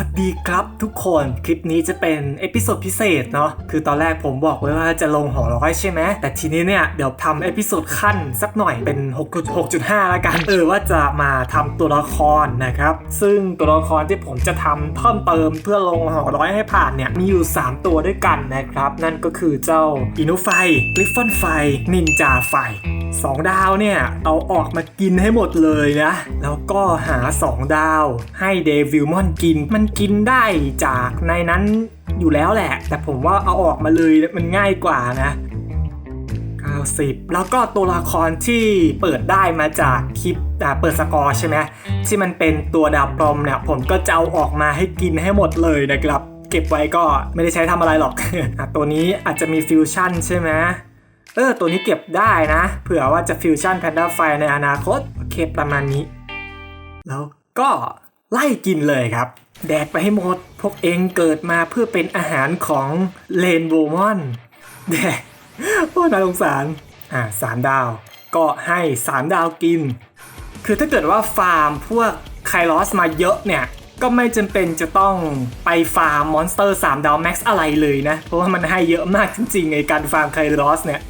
วัสดีครับทุกคนคลิปนี้จะเป็นเอพิโซดพิเศษเนาะคือตอนแรกผมบอกไว้ว่าจะลงหอร้อยใช่ไหมแต่ทีนี้เนี่ยเดี๋ยวทำเอพิโซดขั้นสักหน่อยเป็น6.6.5ละกันเออว่าจะมาทำตัวละครนะครับ ซึ่งตัวละครที่ผมจะทำเพิ่มเติมเพื่อลงหอร้อยให้ผ่านเนี่ยมีอยู่ 3 ตัวด้วยกันนะครับ นั่นก็คือเจ้าอินุไฟกริฟฟอนไฟ นินจาไฟสองดาวเนี่ยเอาออกมากินให้หมดเลยนะ แล้วก็หา 2 ดาวให้เดวิลมอนกินมันกินได้จากในนั้นอยู่แล้วแหละ แต่ผมว่าเอาออกมาเลยมันง่ายกว่านะ 90 แล้วก็ตัวละครที่เปิดได้มาจากคลิปอ่เปิดสกอร์ใช่ไหมที่มันเป็นตัวดาวปลอมเนี่ยผมก็จะเอาออกมาให้กินให้หมดเลยนะครับ เก็บไว้ก็ไม่ได้ใช้ทำอะไรหรอกอตัวนี้อาจจะมีฟิวชั่นใช่ไหมเออ ตัวนี้เก็บได้นะ เผื่อว่าจะฟิวชั่นแพนด้าไฟในอนาคต โอเค ประมาณนี้ แล้วก็ไล่กินเลยครับ แดกไปให้หมด พวกเองเกิดมาเพื่อเป็นอาหารของเลนโบมอน แดกโอ้น่าสงสาร อ่าสามดาว ก็ให้สามดาวกิน คือถ้าเกิดว่าฟาร์มพวกไคลอสมาเยอะเนี่ย ก็ไม่จำเป็นจะต้องไปฟาร์มมอนสเตอร์ 3 ดาวแม็กซ์อะไรเลยนะ เพราะว่ามันให้เยอะมากจริงๆในการฟาร์มไคลอสเนี่ย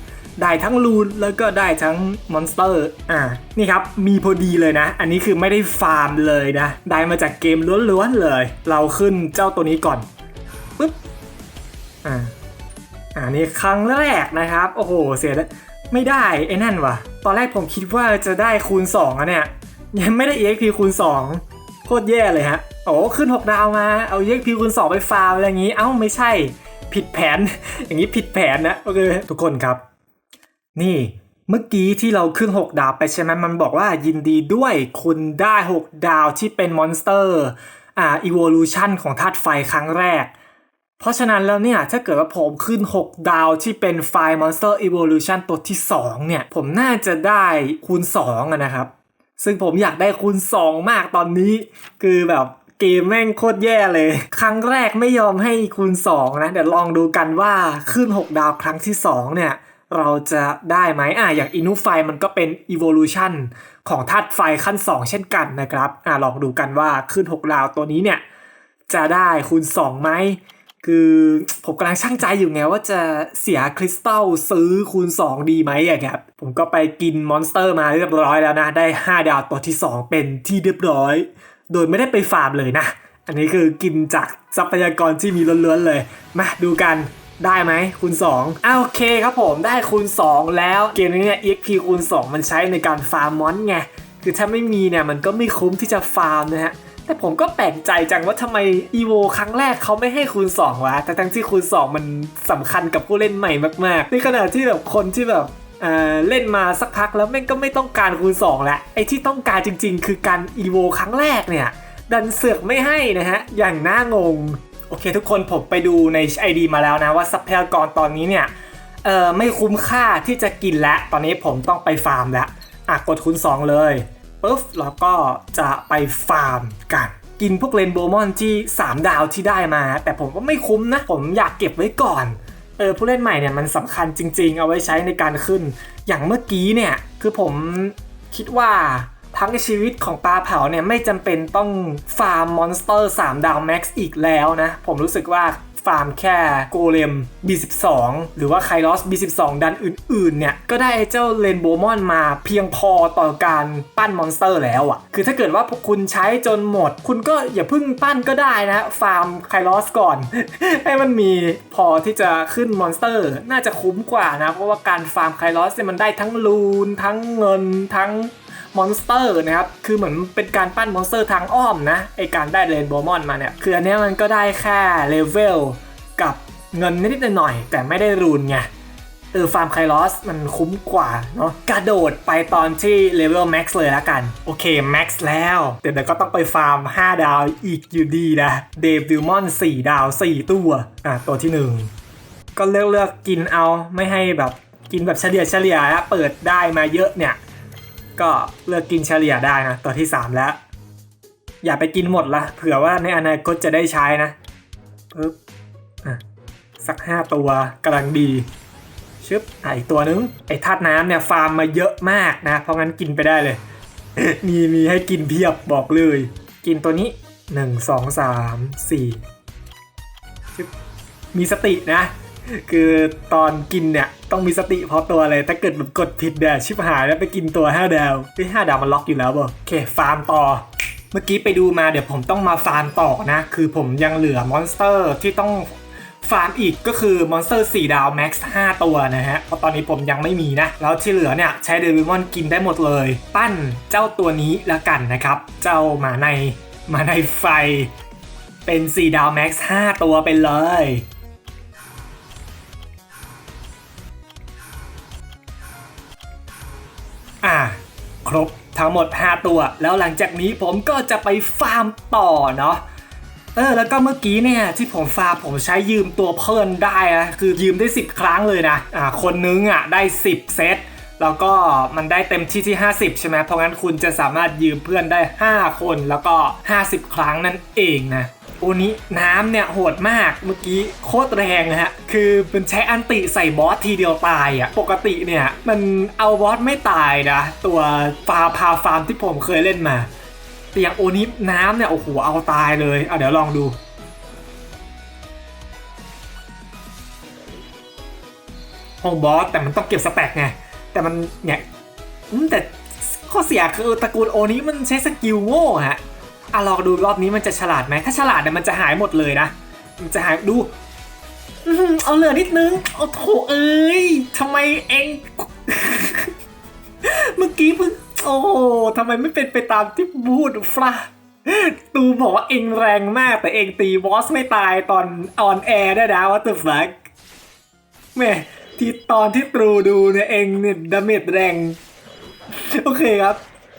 ได้ทั้งรูนแล้วก็ได้ทั้งมอนสเตอร์อ่านี่ครับมีพอดีเลยนะ อันนี้คือไม่ได้ฟาร์มเลยนะ ได้มาจากเกมล้วนๆเลย เราขึ้นเจ้าตัวนี้ก่อนปึ๊บอ่าอ่านี่ครั้งแรกนะครับ โอ้โห เสียแล้วไม่ได้ไอ้นั่นวะตอนแรกผมคิดว่าจะได้คูณ2อะเนี่ย ยังไม่ได้ EXP คูณ 2 โคตรแย่เลยฮะ โอ้ขึ้น 6 ดาวมา เอา EXP คูณ 2 ไปฟาร์มอะไรอย่างงี้ เอ้าไม่ใช่ ผิดแผน อย่างนี้ผิดแผนนะ โอเค ทุกคนครับ นี่เมื่อกี้ที่เราขึ้น 6 ดาวไปใช่ไหมมันบอกว่ายินดีด้วยคุณได้ 6 ดาวที่เป็นมอนสเตอร์อ่า evolution ของธาตุไฟครั้งแรก เพราะฉะนั้นแล้วเนี่ย ถ้าเกิดว่าผมขึ้น 6 ดาวที่เป็นไฟ Monster Evolution ตัวที่ 2 เนี่ย ผมน่าจะได้คูณ2อนะครับ ซึ่งผมอยากได้คูณ 2 มากตอนนี้ คือแบบเกมแม่งโคตรแย่เลย ครั้งแรกไม่ยอมให้คูณ 2 นะ เดี๋ยวลองดูกันว่าขึ้น 6 ดาวครั้งที่ 2 เนี่ย เราจะได้ไหมอะอย่างอินูไฟมันก็เป็น evolution ของธาตุไฟขั้น 2 เช่นกันนะครับอะลองดูกันว่าขึ้น6ดาวตัวนี้เนี่ย จะได้คูณ2ไหมคือผมกำลังช่างใจอยู่ไงว่าจะเสียคริสตัลซื้อคูณ 2 ดีไหมอะครับ ผมก็ไปกินมอนสเตอร์มาเรียบร้อยแล้วนะ ได้ 5 ดาวตัวที่ 2 เป็นที่เรียบร้อย โดยไม่ได้ไปฟาร์มเลยนะ อันนี้คือกินจากทรัพยากรที่มีล้วนๆเลย มาดูกัน ได้ไหมคูณ2อ่าโอเคครับผมได้คูณ 2 แล้วเกมนี้เนี่ย EXP คูณ 2 มันใช้ในการฟาร์มมอนไงคือถ้าไม่มีเนี่ยมันก็ไม่คุ้มที่จะฟาร์มนะฮะแต่ผมก็แปลกใจจังว่าทำไม EVO ครั้งแรกเขาไม่ให้คูณ 2 วะ แต่ทั้งที่คูณ 2 มันสำคัญกับผู้เล่นใหม่มากๆ ในขณะที่แบบคนที่แบบเอ่อเล่นมาสักพักแล้วแม่งก็ไม่ต้องการคูณ 2 แล้ว ไอ้ที่ต้องการจริงๆ คือการ EVO ครั้งแรกเนี่ย ดันเสือกไม่ให้นะฮะ อย่างน่างง โอเคทุกคนผมไปดูใน ID มาแล้วนะว่าทรัพยากรตอนนี้เนี่ยเอ่อไม่คุ้มค่าที่จะกินแล้วตอนนี้ผมต้องไปฟาร์มแล้วอะกดคูณ2เลยปุ๊บแล้วก็จะไปฟาร์มกัน กินพวกเลนโบมอนที่ 3 ดาวที่ได้มา แต่ผมก็ไม่คุ้มนะ ผมอยากเก็บไว้ก่อนเออผู้เล่นใหม่เนี่ยมันสำคัญจริง ๆ เอาไว้ใช้ในการขึ้น อย่างเมื่อกี้เนี่ยคือผมคิดว่า ทั้งชีวิตของปลาเผาเนี่ยไม่จำเป็นต้องฟาร์มมอนสเตอร์3ดาวแม็กซ์อีกแล้วนะ ผมรู้สึกว่าฟาร์มแค่โกเลม B12 หรือว่าไคลอส B12 ดันอื่นๆเนี่ย ก็ได้เจ้าเลนโบมอนมาเพียงพอต่อการปั้นมอนสเตอร์แล้วอะ่ะ คือถ้าเกิดว่าพวกคุณใช้จนหมด คุณก็อย่าเพิ่งปั้นก็ได้นะ ฟาร์มไคลอสก่อน ให้มันมีพอที่จะขึ้นมอนสเตอร์ น่าจะคุ้มกว่านะ เพราะว่าการฟาร์มไคลอสเนี่ยมันได้ทั้งลูน ทั้งเงินทั้ง มอนสเตอร์นะครับคือเหมือนเป็นการปั้นมอนสเตอร์ทางอ้อมนะไอการได้เรนโบว์มอนมาเนี่ยคืออันนี้มันก็ได้แค่เลเวลกับเงินนิดหน่อย แต่ไม่ได้รูนไงเออฟาร์มไคลอสมันคุ้มกว่าเนาะกระโดดไปตอนที่เลเวลแม็กซ์เลยละกัน โอเคแม็กซ์แล้วเดี๋ยวเดี๋ยวก็ต้องไปฟาร์ม 5 ดาวอีกอยู่ดีนะเดวิลมอน 4 ดาว 4 ตัว อะ ตัวที่ 1 ก็เลือกเลือกกินเอาไม่ให้แบบกินแบบเฉลี่ยเฉลี่ยนะเปิดได้มาเยอะเนี่ย ก็เลือกกินเฉลี่ยได้นะตัวที่ 3 แล้ว อย่าไปกินหมดละเผื่อว่าในอนาคตจะได้ใช้นะปึ๊บสัก 5 ตัวกำลังดีชึบอีกตัวนึง ไอ้ธาตุน้ำเนี่ยฟาร์มมาเยอะมากนะ เพราะงั้นกินไปได้เลย มีมีให้กินเพียบบอกเลย กินตัวนี้หนึ่งสองสามสี่จึ๊บมีสตินะ คือตอนกินเนี่ยต้องมีสติพอตัวเลย ถ้าเกิดแบบกดผิดเนี่ยชิบหายแล้วไปกินตัว5ดาวที่5ดาวมันล็อกอยู่แล้วบ่โอเค ฟาร์มต่อ เมื่อกี้ไปดูมาเดี๋ยวผมต้องมาฟาร์มต่อนะ คือผมยังเหลือมอนสเตอร์ที่ต้องฟาร์มอีกก็คือมอนสเตอร์4ดาวแม็กซ์5ตัวนะฮะ เพราะตอนนี้ผมยังไม่มีนะ แล้วที่เหลือเนี่ย ใช้เดวิมอนกินได้หมดเลย ปั้นเจ้าตัวนี้ละกันนะครับ เจ้าหมาในหมาในไฟ เป็น 4 ดาวแม็กซ์5ตัวไปเลย ครบทั้งหมด 5 ตัว แล้วหลังจากนี้ผมก็จะไปฟาร์มต่อเนาะเออแล้วก็เมื่อกี้เนี่ยที่ผมฟาร์มผมใช้ยืมตัวเพิ่นได้อะคือยืมได้ 10 ครั้งเลยนะอ่าคนนึงอะได้ 10 เซตแล้วก็มันได้เต็มที่ที่ 50 ใช่ไหมเพราะงั้นคุณจะสามารถยืมเพื่อนได้ 5 คนแล้วก็ 50 ครั้งนั่นเองนะ โอ้นี้น้ำเนี่ยโหดมากเมื่อกี้โคตรแรงนะฮะ คือมันใช้อันติใส่บอสทีเดียวตายอะ่ะ ปกติเนี่ย มันเอาบอสไม่ตายนะ ตัวฟาพาฟาร์มที่ผมเคยเล่นมาแต่อย่างโอนี้น้ำเนี่ยโอ้โหเอาตายเลยเอะเดี๋ยวลองดูห้องบอสแต่มันต้องเก็บสแต็กไงแต่มันเนี่ยแต่ข้อเสียคือตระกูลโอนี้มันใช้สกิลโง่ฮะ อะลองดูรอบนี้มันจะฉลาดไหมถ้าฉลาดเนี่ยมันจะหายหมดเลยนะมันจะหายดูเอาเหลือนิดนึงเอาโถเอ้ยทำไมเองเมื่อกี้เพิ่งโอ้ทำไมไม่เป็นไปตามที่พูดฟราตูบอกว่าเองแรงมากแต่เองตีบอสไม่ตายตอนออนแอร์ได้นะว่าตัวฟักแม่ที่ตอนที่ตรูดูเนี่ยเองเนี่ยดาเมจแรง โอเคครับ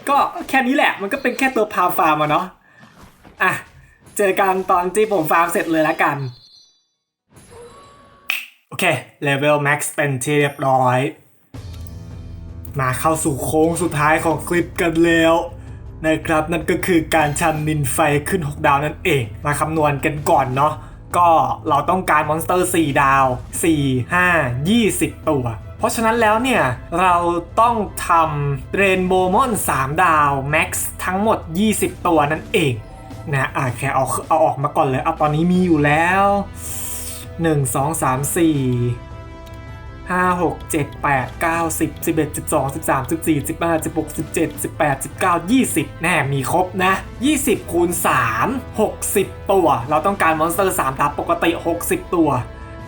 ก็แค่นี้แหละมันก็เป็นแค่ตัวพาฟาร์มอะเนาะ อะ เจอกันตอนที่ผมฟาร์มเสร็จเลยละกัน โอเค เลเวลแม็กซ์เป็นที่เรียบร้อย มาเข้าสู่โค้งสุดท้ายของคลิปกันแล้วนะครับ นั่นก็คือการชันนินไฟขึ้น 6 ดาวนั่นเอง มาคำนวณกันก่อนเนาะก็เราต้องการมอนสเตอร์ 4 ดาว 4 5 20 ตัว เพราะฉะนั้นแล้วเนี่ย เราต้องทำเรนโบมอน 3 ดาว แม็กซ์ทั้งหมด 20 ตัวนั่นเอง นะอะแค่เอาเอาออกมาก่อนเลยเอาตอนนี้มีอยู่แล้ว 1 2 3 4 5 6 7 8 9 10 11 12 13 14 15 16 17 18 19 20 แน่มีครบนะ 20 คูณ 3 60 ตัว เราต้องการมอนสเตอร์ 3 ตามปกติ 60 ตัว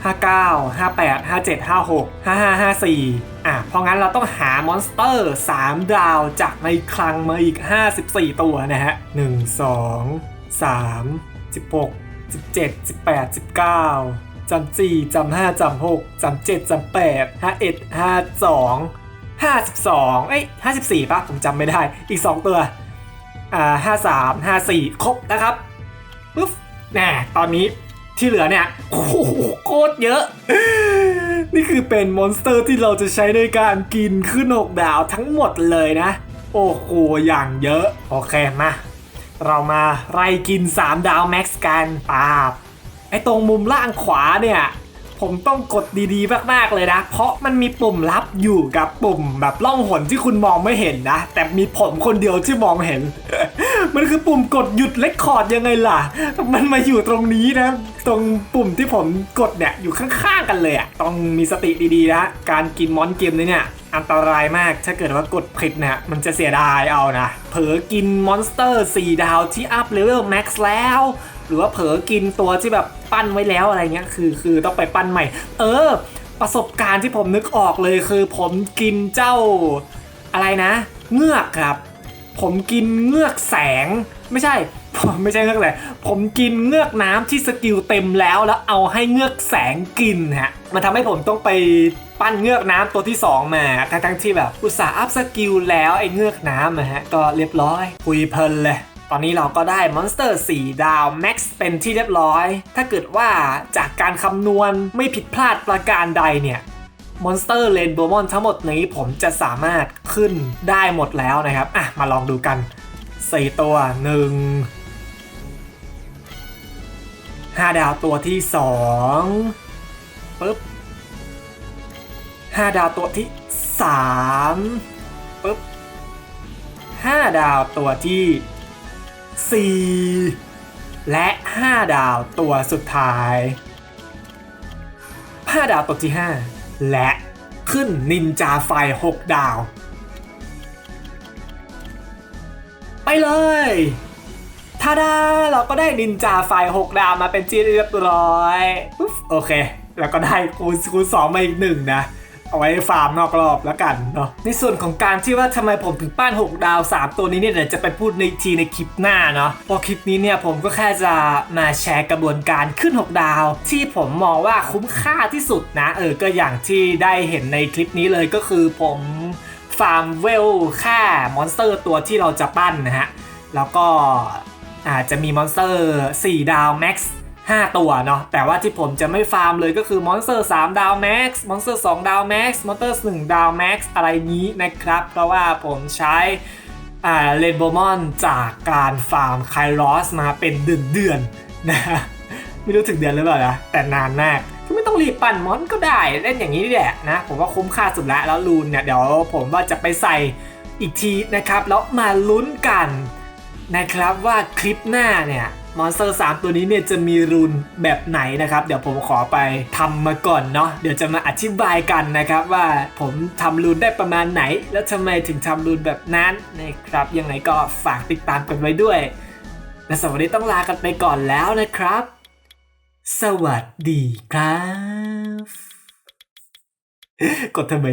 59 58 57 56 55 54อะเพราะงั้นเราต้องหามอนสเตอร์ 3 ดาวจากในคลังมาอีก 54 ตัวนะฮะ 1 2 3 16 17 18 19จำสี่จำห้าจำหกจำเจ็ดจำแปดห้าเอ็ดห้าสองห้าสิบสองเอ้ยห้าสิบสี่ป่ะ ผมจำไม่ได้ อีกสองตัว อ่าห้าสามห้าสี่ครบนะครับปุ๊บแน่ตอนนี้ ที่เหลือเนี่ยโอ้โหโคตรเยอะ นี่คือเป็นมอนสเตอร์ที่เราจะใช้ในการกินขึ้นหกดาวทั้งหมดเลยนะ โอ้โหอย่างเยอะ โอเคมาเรามาไล่กิน 3 ดาวแม็กซ์กันปาบไอตรงมุมล่างขวาเนี่ย ผมต้องกดดีๆ มากๆเลยนะ เพราะมันมีปุ่มลับอยู่กับปุ่มแบบล่องหนที่คุณมองไม่เห็นนะ แต่มีผมคนเดียวที่มองเห็น มันคือปุ่มกดหยุดเลคคอร์ดยังไงล่ะ มันมาอยู่ตรงนี้นะ ตรงปุ่มที่ผมกดเนี่ยอยู่ข้างๆกันเลยอะต้องมีสติดีๆนะ การกินมอนเกมนี้เนี่ยอันตรายมากถ้าเกิดว่ากดผิดเนี่ยมันจะเสียดายเอานะ เผลอกินมอนสเตอร์ 4 ดาวที่อัพเลเวลแม็กซ์แล้ว หรือว่าเผลอกินตัวที่แบบปั้นไว้แล้วอะไรเงี้ยคือคือต้องไปปั้นใหม่ เออ ประสบการณ์ที่ผมนึกออกเลยคือผมกินเจ้าอะไรนะ เงือกครับ ผมกินเงือกแสงไม่ใช่ผมไม่ใช่เงือกแสงผมกินเงือกน้ำที่สกิลเต็มแล้วแล้วเอาให้เงือกแสงกินฮะมันทำให้ผมต้องไปปั้นเงือกน้ำตัวที่ 2 มาทั้งทั้งๆที่แบบอุตส่าห์อัพสกิลแล้วไอ้เงือกน้ำนะฮะก็เรียบร้อยคุยเพลินเลย ตอนนี้เราก็ได้มอนสเตอร์4ดาวแม็กซ์เป็นที่เรียบร้อย ถ้าเกิดว่าจากการคำนวณไม่ผิดพลาดประการใดเนี่ยมอนสเตอร์เลนโบมอนทั้งหมดนี้ผมจะสามารถขึ้นได้หมดแล้วนะครับ อะ มาลองดูกัน 4 ตัว 1 5 ดาวตัวที่2ปึ๊บ5ดาวตัวที่3ปึ๊บ5ดาวตัวที่ 4 และ 5 ดาวตัวสุดท้าย 5 ดาวตัวที่ 5 และขึ้นนินจาไฟ 6 ดาว ไปเลยทาดาเราก็ได้นินจาไฟ 6 ดาวมาเป็นที่เรียบร้อย โอเค แล้วก็ได้คูณคูณสองมาอีกหนึ่งนะ เอาไว้ฟาร์มนอกรอบแล้วกันเนาะในส่วนของการที่ว่าทำไมผมถึงปั้น 6 ดาว 3 ตัวนี้เนี่ยเดี๋ยวจะไปพูดในทีในคลิปหน้าเนาะพราะคลิปนี้เนี่ยผมก็แค่จะมาแชร์กระบวนการขึ้น 6 ดาว ที่ผมมองว่าคุ้มค่าที่สุดนะ เออก็อย่างที่ได้เห็นในคลิปนี้เลยก็คือผมฟาร์มเวลค่ามอนสเตอร์ตัวที่เราจะปั้นนะฮะแล้วก็อาจจะมีมอนสเตอร์ 4 ดาวแม็กซ์ 5 ตัวเนาะแต่ว่าที่ผมจะไม่ฟาร์มเลยก็คือมอนสเตอร์3ดาวแม็กซ์มอนสเตอร์2ดาวแม็กซ์มอนสเตอร์1ดาวแม็กซ์อะไรนี้นะครับ เพราะว่าผมใช้เลนโบมอนจากการฟาร์มไคลอสมาเป็นเดือนเดือนนะไม่รู้ถึงเดือนหรือเปล่านะแต่นานมากคือไม่ต้องรีบปั่นมอนก็ได้เล่นอย่างนี้นี่แหละนะ ผมว่าคุ้มค่าสุดล้วแล้วลูนเนี่ยเดี๋ยวผมว่าจะไปใส่อีกทีนะครับ แล้วมาลุ้นกันนะครับว่าคลิปหน้าเนี่ย มอนสเตอร์ 3 ตัวนี้เนี่ยจะมีรูนแบบไหนนะครับ เดี๋ยวผมขอไปทำมาก่อนเนาะเดี๋ยวจะมาอธิบายกันนะครับ ว่าผมทำรูนได้ประมาณไหน แล้วทำไมถึงทำรูนแบบนั้นนะครับ ยังไงก็ฝากติดตามกันไว้ด้วย และสำหรับวันนี้ต้องลากันไปก่อนแล้วนะครับ สวัสดีครับ กดทำไม่